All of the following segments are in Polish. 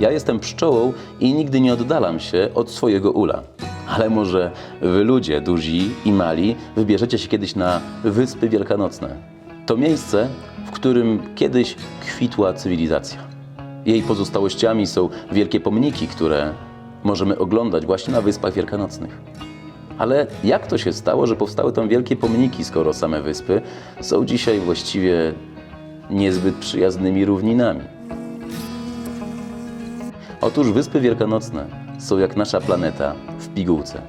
Ja jestem pszczołą i nigdy nie oddalam się od swojego ula. Ale może wy ludzie, duzi i mali, wybierzecie się kiedyś na Wyspy Wielkanocne. To miejsce, w którym kiedyś kwitła cywilizacja. Jej pozostałościami są wielkie pomniki, które możemy oglądać właśnie na Wyspach Wielkanocnych. Ale jak to się stało, że powstały tam wielkie pomniki, skoro same wyspy są dzisiaj właściwie niezbyt przyjaznymi równinami? Otóż Wyspy Wielkanocne są jak nasza planeta w pigułce.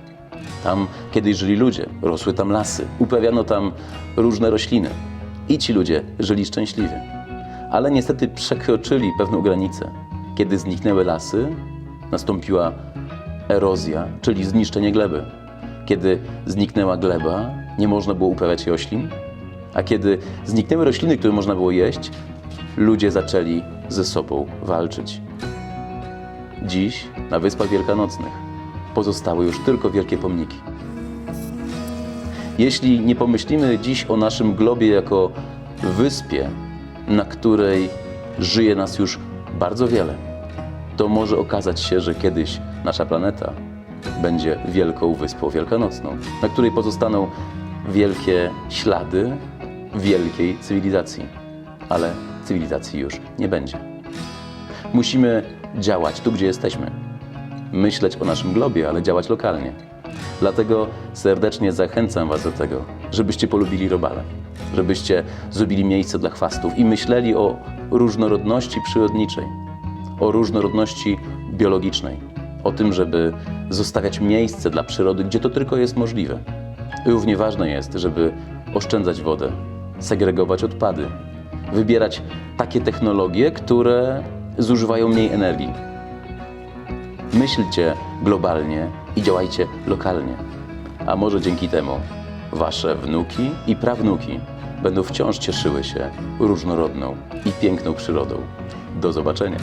Tam kiedyś żyli ludzie, rosły tam lasy, uprawiano tam różne rośliny i ci ludzie żyli szczęśliwie. Ale niestety przekroczyli pewną granicę. Kiedy zniknęły lasy, nastąpiła erozja, czyli zniszczenie gleby. Kiedy zniknęła gleba, nie można było uprawiać roślin, a kiedy zniknęły rośliny, które można było jeść, ludzie zaczęli ze sobą walczyć. Dziś na Wyspach Wielkanocnych pozostały już tylko wielkie pomniki. Jeśli nie pomyślimy dziś o naszym globie jako wyspie, na której żyje nas już bardzo wiele, to może okazać się, że kiedyś nasza planeta będzie wielką wyspą wielkanocną, na której pozostaną wielkie ślady wielkiej cywilizacji, ale cywilizacji już nie będzie. Musimy działać tu, gdzie jesteśmy. Myśleć o naszym globie, ale działać lokalnie. Dlatego serdecznie zachęcam Was do tego, żebyście polubili robale, żebyście zrobili miejsce dla chwastów i myśleli o różnorodności przyrodniczej, o różnorodności biologicznej, o tym, żeby zostawiać miejsce dla przyrody, gdzie to tylko jest możliwe. Równie ważne jest, żeby oszczędzać wodę, segregować odpady, wybierać takie technologie, które zużywają mniej energii. Myślcie globalnie i działajcie lokalnie. A może dzięki temu wasze wnuki i prawnuki będą wciąż cieszyły się różnorodną i piękną przyrodą. Do zobaczenia.